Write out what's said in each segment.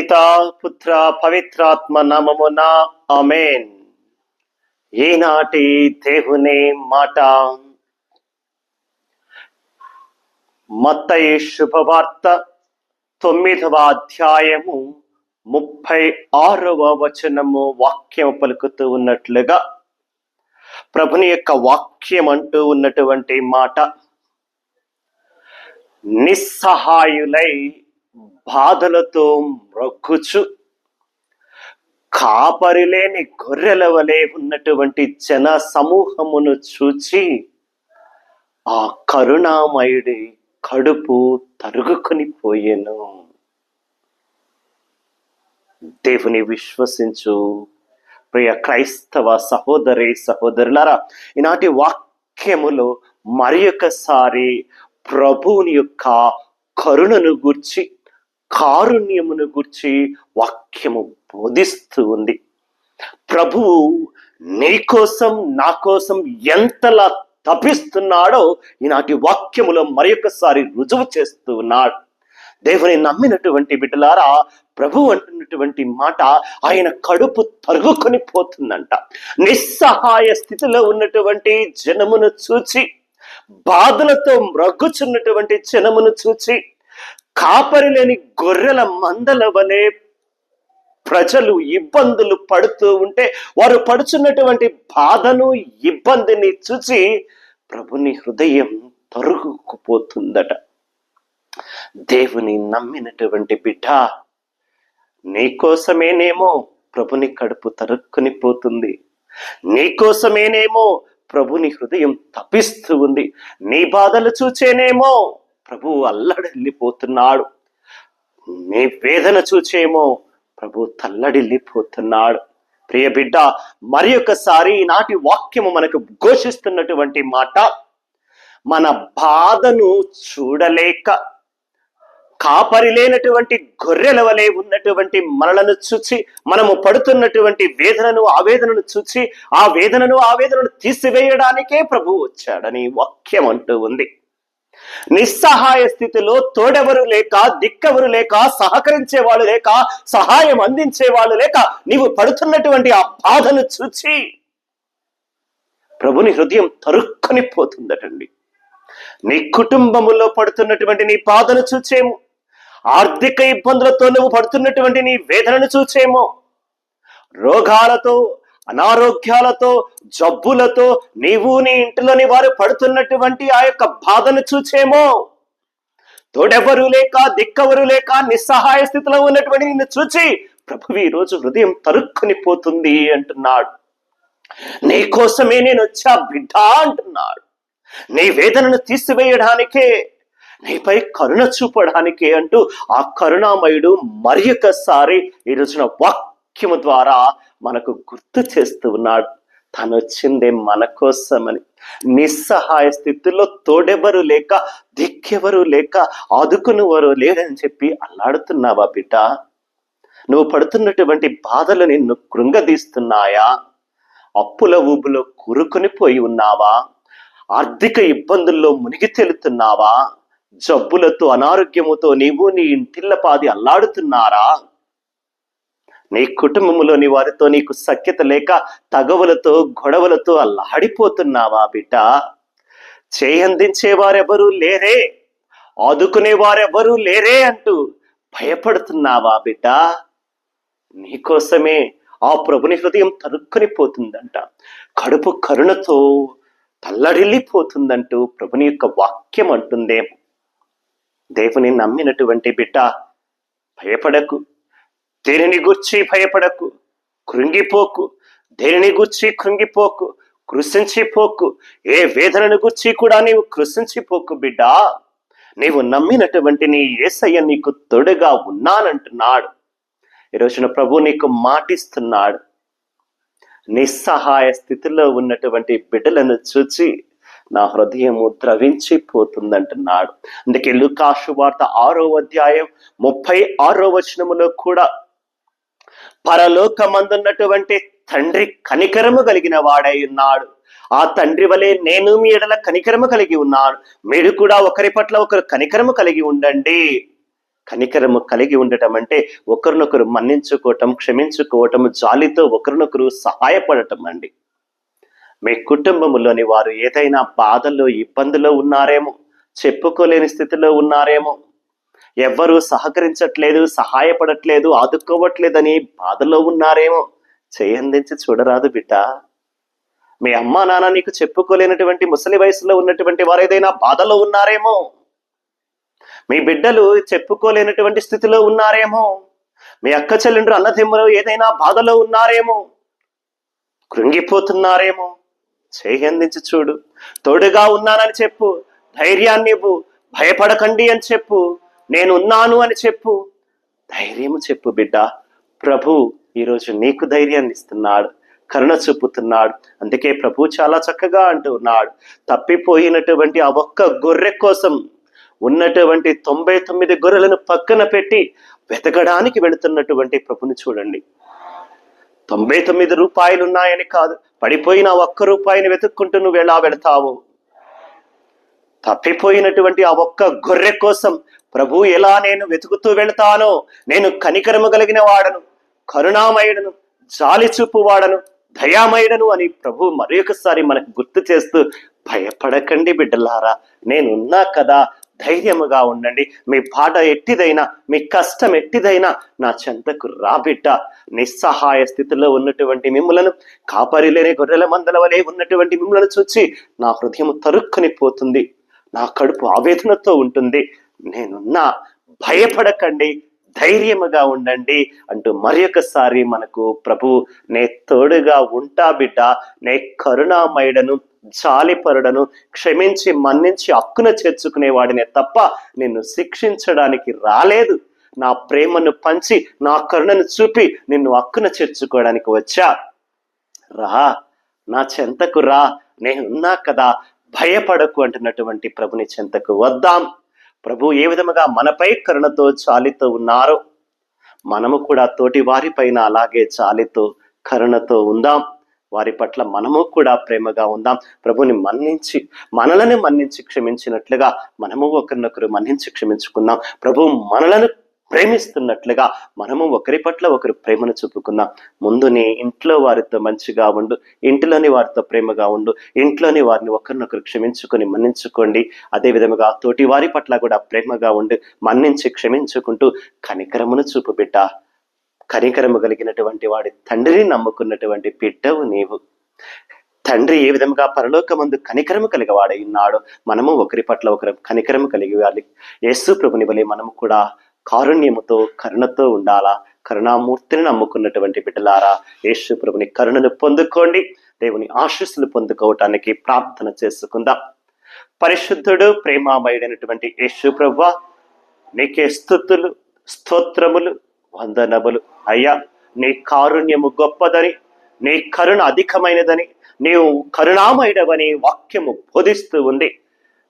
పితా పుత్ర పవిత్రాత్మ నామమున ఆమెన్ ఈనాటి దేవుని మాట మత్తయి శుభవార్త తొమ్మిదవ అధ్యాయము ముప్పై ఆరవ వచనము వాక్యం పలుకుతూ ఉన్నట్లుగా ప్రభుని యొక్క వాక్యం అంటూ ఉన్నటువంటి మాట నిస్సహాయులై బాధలతో మ్రొగ్గుచు కాపరిలేని గొర్రెల వలె ఉన్నటువంటి జన సమూహమును చూచి ఆ కరుణామయుడి కడుపు తరుగుకొని పోయేను. దేవుని విశ్వసించు. ప్రియ క్రైస్తవ సహోదరి సహోదరులారా ఈనాటి వాక్యములో మరి ఒకసారి ప్రభువుని యొక్క కరుణను గూర్చి కారుణ్యమును గూర్చి వాక్యము బోధిస్తూ ఉంది. ప్రభువు నీ కోసం నా కోసం ఎంతలా తపిస్తున్నాడో ఈనాటి వాక్యములో మరొకసారి రుజువు చేస్తూ ఉన్నాడు. దేవుని నమ్మినటువంటి బిడ్డలారా ప్రభు అంటున్నటువంటి మాట ఆయన కడుపు తరుగుకొని పోతుందంట. నిస్సహాయ స్థితిలో ఉన్నటువంటి జనమును చూచి బాధలతో మ్రగ్గుచున్నటువంటి జనమును చూచి కాపరి లేని గొర్రెల మందల వలె ప్రజలు ఇబ్బందులు పడుతూ ఉంటే వారు పడుచున్నటువంటి బాధను ఇబ్బందిని చూసి ప్రభుని హృదయం తరుగుకుపోతుందట దేవుని నమ్మినటువంటి బిడ్డ నీకోసమేనేమో ప్రభుని కడుపు తరుక్కుని పోతుంది. నీకోసమేనేమో ప్రభుని హృదయం తపిస్తూ ఉంది. నీ బాధలు చూచేనేమో ప్రభు అల్లడిల్లిపోతున్నాడు. నీ వేదన చూచేమో ప్రభు తల్లడిల్లిపోతున్నాడు. ప్రియ బిడ్డ మరి ఒకసారి ఈనాటి వాక్యము మనకు ఘోషిస్తున్నటువంటి మాట మన బాధను చూడలేక కాపరి లేనటువంటి గొర్రెల వలె ఉన్నటువంటి మనలను చూచి మనము పడుతున్నటువంటి వేదనను ఆవేదనను చూచి ఆ వేదనను ఆవేదనను తీసివేయడానికే ప్రభు వచ్చాడని వాక్యం అంటూ ఉంది. నిస్సహాయ స్థితిలో తోడెవరు లేక దిక్కెవరు లేక సహకరించే వాళ్ళు లేక సహాయం అందించే వాళ్ళు లేక నీవు పడుతున్నటువంటి ఆ బాధను చూచి ప్రభుని హృదయం తరుక్కుని పోతుందటండి. నీ కుటుంబములో పడుతున్నటువంటి నీ బాధను చూచేమో. ఆర్థిక ఇబ్బందులతో నువ్వు పడుతున్నటువంటి నీ వేదనను చూచేమో. రోగాలతో అనారోగ్యాలతో జబ్బులతో నీవు నీ ఇంటిలోని వారు పడుతున్నటువంటి ఆ యొక్క బాధను చూచేమో. తోడెవరు లేక దిక్కవరు లేక నిస్సహాయ స్థితిలో ఉన్నటువంటి నిన్ను చూచి ప్రభు ఈ రోజు హృదయం తరుక్కుని పోతుంది అంటున్నాడు. నీ కోసమే నేను వచ్చా బిడ్డ అంటున్నాడు. నీ వేదనను తీసివేయడానికే నీపై కరుణ చూపడానికే అంటూ ఆ కరుణామయుడు మరి ఒకసారి ఈ రోజున వాక్యము ద్వారా మనకు గుర్తు చేస్తూ ఉన్నాడు. తను వచ్చిందే మన కోసమని. నిస్సహాయ స్థితిలో తోడెవరు లేక దిక్కెవరు లేక ఆదుకునివరు లేదని చెప్పి అల్లాడుతున్నావా బిడ్డ? నువ్వు పడుతున్నటువంటి బాధలు నిన్ను కృంగదీస్తున్నాయా? అప్పుల ఊబులో కూరుకుని పోయి ఉన్నావా? ఆర్థిక ఇబ్బందుల్లో మునిగి తేలుతున్నావా? జబ్బులతో అనారోగ్యముతో నీవు నీ ఇంటిల్ల పాది అల్లాడుతున్నారా? నీ కుటుంబంలోని వారితో నీకు సఖ్యత లేక తగవులతో గొడవలతో అల్లాడిపోతున్నావా బిడ్డ? చేయందించే వారెవరూ లేరే ఆదుకునే వారెవరూ లేరే అంటూ భయపడుతున్నావా బిడ్డ? నీకోసమే ఆ ప్రభుని హృదయం తరుక్కుని పోతుందంట కడుపు కరుణతో తల్లడిల్లిపోతుందంటూ ప్రభుని యొక్క వాక్యం అంటుందేమో. దేవుని నమ్మినటువంటి బిడ్డ భయపడకు. దేనిని గుర్చి భయపడకు? కృంగిపోకు. దేనిని గుర్చి కృంగిపోకు? కృషించిపోకు ఏ వేదనను గుర్చి కూడా నీవు కృషించిపోకు బిడ్డా. నీవు నమ్మినటువంటి నీ ఏసయ్య నీకు తొడుగా ఉన్నానంటున్నాడు. ఈరోజున రోజున ప్రభు నీకు మాటిస్తున్నాడు. నిస్సహాయ స్థితిలో ఉన్నటువంటి బిడ్డలను చూచి నా హృదయము ద్రవించిపోతుందంటున్నాడు. అందుకే లుకాషు వార్త ఆరో అధ్యాయం ముప్పై ఆరో వచనములో కూడా పరలోకమందున్నటువంటి తండ్రి కనికరము కలిగిన వాడై ఉన్నాడు. ఆ తండ్రి వలె నేను మీ ఎడల కనికరము కలిగి ఉన్నాను. మీరు కూడా ఒకరి పట్ల ఒకరు కనికరము కలిగి ఉండండి. కనికరము కలిగి ఉండటం అంటే ఒకరినొకరు మన్నించుకోవటం క్షమించుకోవటం జాలితో ఒకరినొకరు సహాయపడటం అండి. మీ కుటుంబంలోని వారు ఏదైనా బాధల్లో ఇబ్బందులో ఉన్నారేమో చెప్పుకోలేని స్థితిలో ఉన్నారేమో ఎవ్వరూ సహకరించట్లేదు సహాయపడట్లేదు ఆదుకోవట్లేదని బాధలో ఉన్నారేమో. చేయందించి చూడరాదు బిడ్డ. మీ అమ్మా నాన్న నీకు చెప్పుకోలేనటువంటి ముసలి వయసులో ఉన్నటువంటి వారు ఏదైనా బాధలో ఉన్నారేమో. మీ బిడ్డలు చెప్పుకోలేనటువంటి స్థితిలో ఉన్నారేమో. మీ అక్క చెల్లెండ్రు అన్నదమ్ములు ఏదైనా బాధలో ఉన్నారేమో. కృంగిపోతున్నారేమో. చేయందించి చూడు. తోడుగా ఉన్నానని చెప్పు. ధైర్యాన్ని ఇవ్వు. భయపడకండి అని చెప్పు. నేనున్నాను అని చెప్పు. ధైర్యము చెప్పు బిడ్డ. ప్రభు ఈరోజు నీకు ధైర్యాన్ని ఇస్తున్నాడు కరుణ చూపుతున్నాడు. అందుకే ప్రభు చాలా చక్కగా అంటున్నాడు తప్పిపోయినటువంటి ఆ ఒక్క గొర్రె కోసం ఉన్నటువంటి తొంభై తొమ్మిది గొర్రెలను పక్కన పెట్టి వెతకడానికి వెళుతున్నటువంటి ప్రభుని చూడండి. తొంభై తొమ్మిది రూపాయలు ఉన్నాయని కాదు పడిపోయిన ఒక్క రూపాయిని వెతుక్కుంటూ నువ్వు ఎలా వెళతావు? తప్పిపోయినటువంటి ఆ ఒక్క గొర్రె కోసం ప్రభు ఎలా నేను వెతుకుతూ వెళతానో నేను కనికరము కలిగిన వాడను కరుణామయుడను జాలి చూపు వాడను దయామయుడను అని ప్రభు మరొకసారి మనకు గుర్తు చేస్తూ భయపడకండి బిడ్డలారా. నేనున్నా కదా ధైర్యముగా ఉండండి. మీ బాధ ఎట్టిదైనా మీ కష్టం ఎట్టిదైనా నా చెంతకు రాబిడ్డ నిస్సహాయ స్థితిలో ఉన్నటువంటి మిమ్ములను కాపరి లేని గొర్రెల మందల వలె ఉన్నటువంటి మిమ్మలను చూచి నా హృదయం తరుక్కుని పోతుంది నా కడుపు ఆవేదనతో ఉంటుంది. నేనున్నా భయపడకండి ధైర్యముగా ఉండండి అంటూ మరి ఒకసారి మనకు ప్రభు నే తోడుగా ఉంటా బిడ్డ నే కరుణామయుడను జాలిపరుడను క్షమించి మన్నించి హక్కున చేర్చుకునేవాడినే తప్ప నిన్ను శిక్షించడానికి రాలేదు. నా ప్రేమను పంచి నా కరుణను చూపి నిన్ను అక్కున చేర్చుకోవడానికి వచ్చా. రా నా చెంతకు రా నేనున్నా కదా భయపడకు అంటున్నటువంటి ప్రభుని చెంతకు వద్దాం. ప్రభు ఏ విధముగా మనపై కరుణతో చాలితో ఉన్నారో మనము కూడా తోటి వారిపైన అలాగే చాలితో కరుణతో ఉందాం. వారి పట్ల మనము కూడా ప్రేమగా ఉందాం. ప్రభుని మన్నించి మనలను మన్నించి క్షమించినట్లుగా మనము ఒకరినొకరు మన్నించి క్షమించుకుందాం. ప్రభు మనలను ప్రేమిస్తున్నట్లుగా మనము ఒకరి పట్ల ఒకరు ప్రేమను చూపుకుందాం. ముందు నీ ఇంట్లో వారితో మంచిగా ఉండు ఇంటిలోని వారితో ప్రేమగా ఉండు ఇంట్లోని వారిని ఒకరినొకరు క్షమించుకొని మన్నించుకోండి. అదే విధముగా తోటి వారి పట్ల కూడా ప్రేమగా ఉండి మన్నించి క్షమించుకుంటూ కనికరమును చూపు బిడ్డ. కనికరము కలిగినటువంటి వాడి తండ్రిని నమ్ముకున్నటువంటి బిడ్డవు నీవు. తండ్రి ఏ విధంగా పరలోకమందు కనికరము కలిగవాడై ఉన్నాడో మనము ఒకరి పట్ల ఒకరు కనికరము కలిగి వాలి. యేసు ప్రభుని వలె మనము కూడా కారుణ్యముతో కరుణతో ఉండాలా? కరుణామూర్తిని నమ్ముకున్నటువంటి బిడ్డలారా యేసు ప్రభుని కరుణను పొందుకోండి దేవుని ఆశీస్సులు పొందుకోవటానికి ప్రార్థన చేసుకుందాం. పరిశుద్ధుడు ప్రేమామయుడైనటువంటి యేసు ప్రభు నీకే స్థుతులు స్తోత్రములు వందనములు. అయ్యా నీ కారుణ్యము గొప్పదని నీ కరుణ అధికమైనదని నీవు కరుణామయుడవని వాక్యము బోధిస్తూ ఉంది.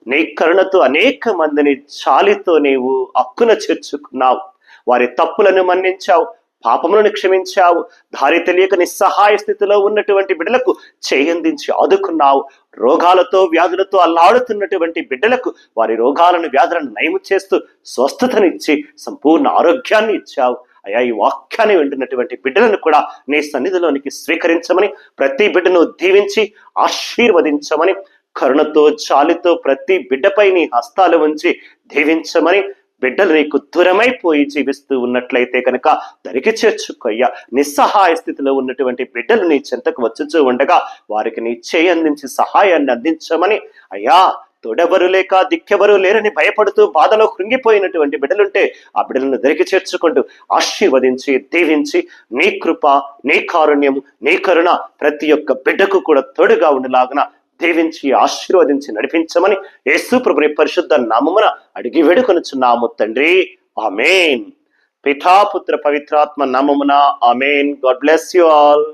నీ కరుణతో అనేక మందిని చాలితో నీవు అక్కున చేర్చుకున్నావు. వారి తప్పులను మన్నించావు పాపములను క్షమించావు దారి తెలియక నిస్సహాయ స్థితిలో ఉన్నటువంటి బిడ్డలకు చేయందించి ఆదుకున్నావు. రోగాలతో వ్యాధులతో అల్లాడుతున్నటువంటి బిడ్డలకు వారి రోగాలను వ్యాధులను నయము చేస్తూ స్వస్థతనిచ్చి సంపూర్ణ ఆరోగ్యాన్ని ఇచ్చావు. అయ్యా ఈ వాక్యాన్ని వింటున్నటువంటి బిడ్డలను కూడా నీ సన్నిధిలోనికి స్వీకరించమని ప్రతి బిడ్డను దీవించి ఆశీర్వదించమని కరుణతో చాలితో ప్రతి బిడ్డపై నీ హస్తాలు ఉంచి దీవించమని బిడ్డలు నీకు దూరమైపోయి జీవిస్తూ ఉన్నట్లయితే కనుక దరికి చేర్చుకోయ్యా. నిస్సహాయ స్థితిలో ఉన్నటువంటి బిడ్డలు నీ చెంతకు వచ్చుచూ ఉండగా వారికి నీ చేయి అందించి సహాయాన్ని అందించమని అయ్యా తోడెవరు లేక దిక్కెవరు లేరని భయపడుతూ బాధలో కృంగిపోయినటువంటి బిడ్డలుంటే ఆ బిడ్డలను దరికి చేర్చుకుంటూ ఆశీర్వదించి దీవించి నీ కృప నీ కారుణ్యం నీ కరుణ ప్రతి ఒక్క బిడ్డకు కూడా తోడుగా ఉండేలాగున దీవించి ఆశీర్వదించి నడిపించమని యేసు ప్రభుని పరిశుద్ధ నామమున అడిగి వేడుకొనుచున్నాము తండ్రి. ఆమెన్. పితాపుత్ర పవిత్రాత్మ నామమున amen. God bless you all.